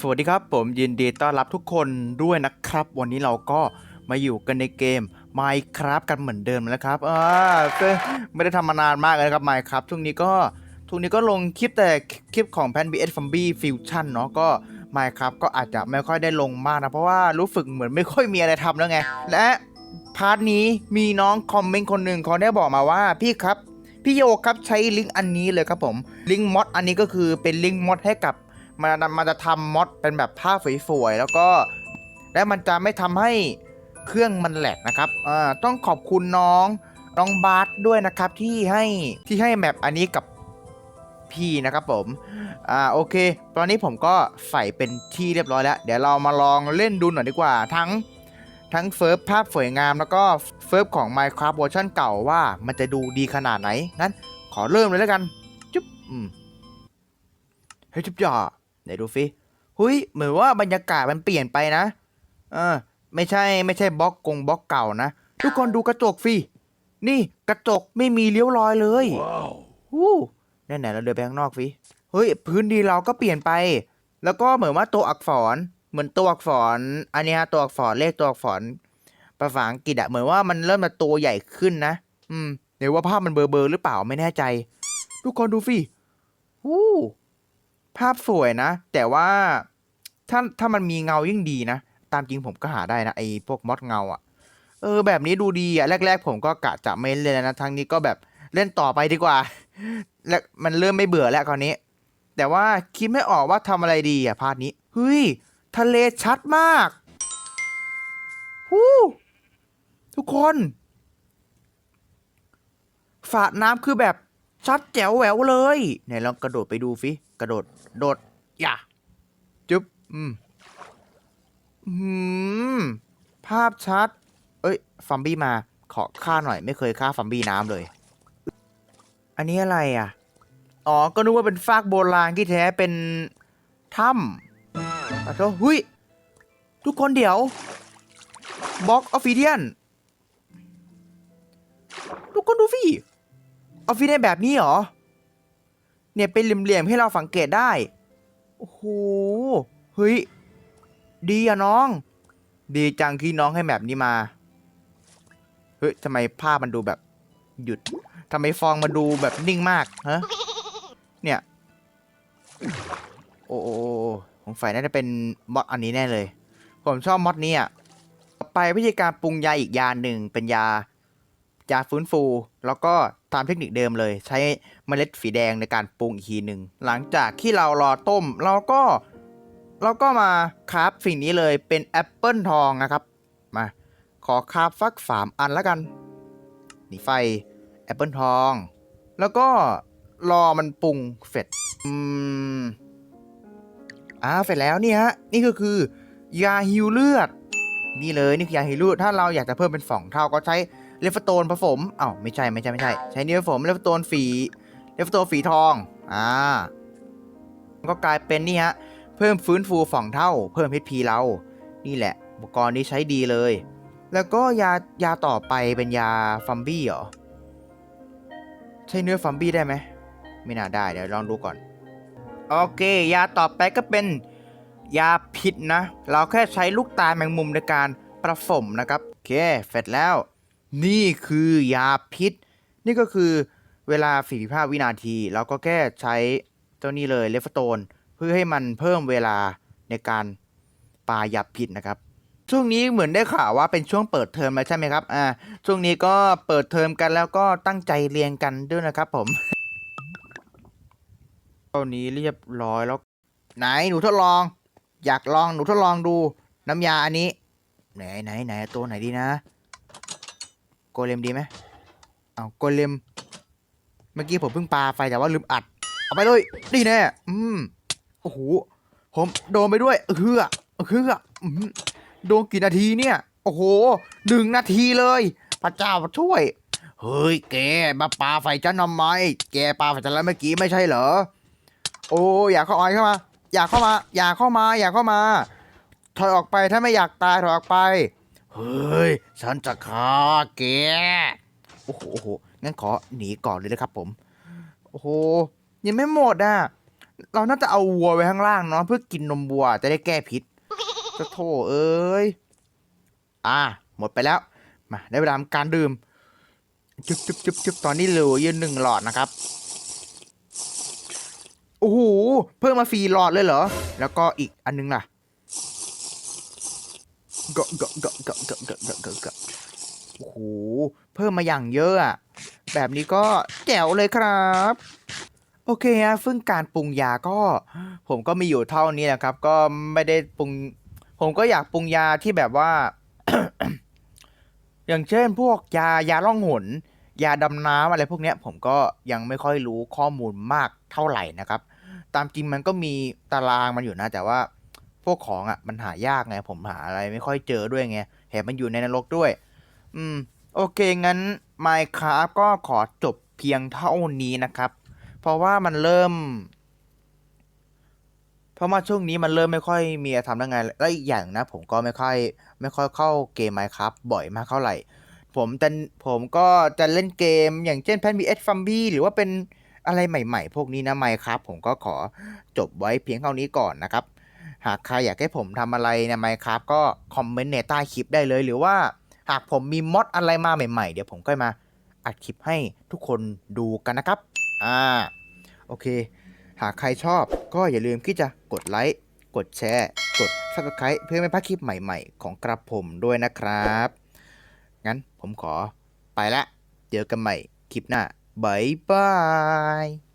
สวัสดีครับ ผมยินดีต้อนรับทุกคนด้วยนะครับ วันนี้เราก็มาอยู่กันในเกม Minecraft กันเหมือนเดิมแล้วครับอ่าไม่ได้ทำมานานมากเลยนะครับ Minecraft ช่วงนี้ก็ช่วงนี้ก็ลงคลิปแต่คลิปของ Pan BS Zombie Fusion เนาะก็ Minecraft ก็อาจจะไม่ค่อยได้ลงมากนะ เพราะว่ารู้สึกเหมือนไม่ค่อยมีอะไรทำแล้วไง และพาร์ทนี้มีน้องคอมเมนต์คนหนึ่งเขาได้บอกมาว่าพี่ครับ พี่โยครับใช้ลิงก์อันนี้เลยครับผม ลิงก์มอดอันนี้ก็คือเป็นลิงก์มอดให้กับ มันมันจะทำมอดเป็นแบบภาพสวยๆแล้วก็ และมันจะไม่ทำให้เครื่องมันแหลกนะครับอ่าต้องขอบคุณน้องน้องบาสด้วยนะครับที่ให้ที่ให้แมปอันนี้กับพี่นะครับผมอ่าโอเค ตอนนี้ผมก็ใส่เป็นที่เรียบร้อยแล้ว เดี๋ยวเรามาลองเล่นดูหน่อยดีกว่า ทั้งทั้งเฟิร์ฟภาพสวยงามแล้วก็เฟิร์ฟของ Minecraft เวอร์ชันเก่าว่ามันจะดูดีขนาดไหน งั้นขอเริ่มเลยแล้วกัน จุ๊บอืมเฮ้ยจุ๊บจ่อ ไหนดูฟิหุยเหมือนว่าบรรยากาศมันเปลี่ยนไปนะ เออ ไม่ใช่ไม่ใช่บล็อกกงบล็อกเก่านะ ทุกคนดูกระจกฟินี่กระจกไม่มีเลี้ยวรอยเลยวู้ไหนไหนเราเดินไปข้างนอกฟิเฮ้ย พื้นดีเราก็เปลี่ยนไป แล้วก็เหมือนว่าตัวอักษรเหมือนตัวอักษรอันเนี้ยตัวอักษรเลขตัวอักษรภาษาอังกฤษอะเหมือนว่ามันเริ่มมาตัวใหญ่ขึ้นนะ อืมเดี๋ยวว่าภาพมันเบลอๆหรือเปล่าไม่แน่ใจ ทุกคนดูฟิวู้ ภาพสวยนะ แต่ว่าถ้าถ้ามันมีเงายิ่งดีนะ ตามจริงผมก็หาได้นะไอ้พวกมอดเงาอะ่ะ เออ แบบนี้ดูดีอะ่ะ แรก ๆ ผมก็กะจะไม่เล่นแล้วนะทั้งนี้ก็แบบเล่นต่อไปดีกว่า และมันเริ่มไม่เบื่อแล้วคราวนี้ แต่ว่าคิดไม่ออกว่าทำอะไรดีอะ่ะพาร์ทนี้เฮ้ยทะเลชัดมากฮู้ทุกคน ฝาดน้ำคือแบบ ชัดแจ๋วแหววเลยไหนลองกระโดดไปดูฟิกระโดดโดดอย่าจุ๊บอืมอืมภาพชัด เอ้ยฟัมบี้มาขอฆ่าหน่อย ไม่เคยฆ่าฟัมบี้น้ำเลย อันนี้อะไรอะ อ๋อ ก็นึกว่าเป็นฟากโบราณที่แท้เป็นถ้ำขอโทษหุยทุกคนเดี๋ยวบล็อกออฟฟิเดียนทุกคนดูฟี่ ออฟฟิเดียนแบบนี้เหรอ เนี่ยเป็นเหลี่ยมๆให้เราสังเกตได้ โอ้โห เฮ้ย ดีอะน้อง ดีจังที่น้องให้แบบนี้มา เฮ้ยทำไมภาพมันดูแบบ หยุดทำไมฟองมันดูแบบนิ่งมากฮะเนี่ย โอ้โอ้ของฝ่ายน่าจะเป็นมอดอันนี้แน่เลย ผมชอบมอดนี้อะไปวิธีการปรุงยาอีกยาหนึ่งเป็นยายาฟื้นฟู แล้วก็ามเทคนิคเดิมเลย ใช้เมล็ดสีแดงในการปรุงอีกทีหนึ่งหลังจากที่เรารอต้ม เราก็เราก็มาคราฟสิ่งนี้เลยเป็นแอปเปิลทองนะครับ มา ขอคราฟฟักสามอันแล้วกันนี่ไฟแอปเปิลทอง แล้วก็รอมันปรุงเสร็จอืมอ่าเสร็จแล้วนี่ฮะนี่ก็คือยาฮิวเลือด นี่เลยนี่คือยาฮิวเลือดถ้าเราอยากจะเพิ่มเป็นสองเท่าก็ใช้ เลฟโตนผสมเอ้าไม่ใช่ไม่ใช่ไม่ใช่ ใช้นื้อผสมเลฟโตนฝีเลฟโตนฝีทองอ่าก็กลายเป็นนี่ฮะเพิ่มฟื้นฟูสองเท่า เพิ่ม HP เรา นี่แหละ อุปกรณ์นี้ใช้ดีเลย แล้วก็ยายาต่อไปเป็นยาฟัมบี้เหรอ ใช้เนื้อฟัมบี้ได้ไหม ไม่น่าได้ เดี๋ยวลองดูก่อน โอเค ยาต่อไปก็เป็นยาพิษนะ เราแค่ใช้ลูกตาแมงมุมในการผสมนะครับ โอเคเสร็จแล้ว นี่คือยาพิษ นี่ก็คือเวลา45วินาที เราก็แค่ใช้เจ้านี้เลยเลฟโตนเพื่อให้มันเพิ่มเวลาในการปายาพิษนะครับ ช่วงนี้เหมือนได้ข่าวว่าเป็นช่วงเปิดเทอมแล้วใช่ไหมครับอ่าช่วงนี้ก็เปิดเทอมกันแล้วก็ตั้งใจเรียนกันด้วยนะครับผมตอนนี้เรียบร้อยแล้วไหนหนูทดลอง อยากลองหนูทดลองดู น้ำยาอันนี้ ไหนไหนไหนตัวไหนดีนะ โกเลมดีไหมเอาโกเลม เมื่อกี้ผมเพิ่งปาไฟแต่ว่าลืมอัด เอาไปเลยนี่แน่อืมโอ้โหผมโดนไปด้วยเออเฮือเออเฮืออืมโดนกี่นาทีเนี่ย โอ้โหหนึ่งนาทีเลยพระเจ้าช่วย เฮ้ยแกมาปาไฟฉันทำไมแกปาไฟฉันแล้วเมื่อกี้ไม่ใช่เหรอ โอ้อยากเข้าออยเข้ามา อยากเข้ามา อยากเข้ามา อยากเข้ามาถอยออกไปถ้าไม่อยากตายถอยออกไป เฮ้ย ฉันจะฆ่าแก โอ้โหโอ้โห งั้นขอหนีก่อนเลยนะครับผม โอ้โห ยังไม่หมดอะ เราน่าจะเอาวัวไว้ข้างล่างเนาะเพื่อกินนมวัวจะได้แก้พิษจะโถเอ้ย อ่า หมดไปแล้ว มาได้เวลาทำการดื่ม จุ๊บจุ๊บจุ๊บจุ๊บตอนนี้เหลือยืนหนึ่งหลอดนะครับ โอ้โห เพิ่มมาฟรีหลอดเลยเหรอ แล้วก็อีกอันนึงล่ะ ก็ก็ก็ก็ก็ก็ก็ก็ก็โอ้โห เพิ่มมาอย่างเยอะอะ แบบนี้ก็แจ๋วเลยครับ โอเคฮะซึ่งการปรุงยาก็ ผมก็มีอยู่เท่านี้นะครับ ก็ไม่ได้ปรุง ผมก็อยากปรุงยาที่แบบว่า อย่างเช่นพวกยายาล่องหน ยาดำน้ำอะไรพวกเนี้ย ผมก็ยังไม่ค่อยรู้ข้อมูลมากเท่าไหร่นะครับ ตามจริงมันก็มีตารางมันอยู่นะ แต่ว่า พวกของอะมันหายากไง ผมหาอะไรไม่ค่อยเจอด้วยไงแถมมันอยู่ในนรกด้วย อืม โอเค งั้น Minecraft ก็ขอจบเพียงเท่านี้นะครับ เพราะว่ามันเริ่ม เพราะว่าช่วงนี้มันเริ่มไม่ค่อยมีอะไรทำแล้วไง แล้วอีกอย่างนะ ผมก็ไม่ค่อยไม่ค่อยเข้าเกม Minecraft บ่อยมากเท่าไหร่ ผมจะผมก็จะเล่นเกมอย่างเช่น Plan vs Zombie หรือว่าเป็นอะไรใหม่ ๆ พวกนี้นะ Minecraft ผมก็ขอจบไว้เพียงเท่านี้ก่อนนะครับ หากใครอยากให้ผมทำอะไรใน Minecraft ก็คอมเมนต์ในใต้คลิปได้เลย หรือว่าหากผมมีมอดอะไรมาใหม่ๆ เดี๋ยวผมก็มาอัดคลิปให้ทุกคนดูกันนะครับ อ่า โอเค หากใครชอบก็อย่าลืมที่จะกดไลค์ กดแชร์ กด subscribe เพื่อไม่พลาดคลิปใหม่ๆ ของกระผมด้วยนะครับ งั้นผมขอไปละ เจอกันใหม่คลิปหน้าบายบาย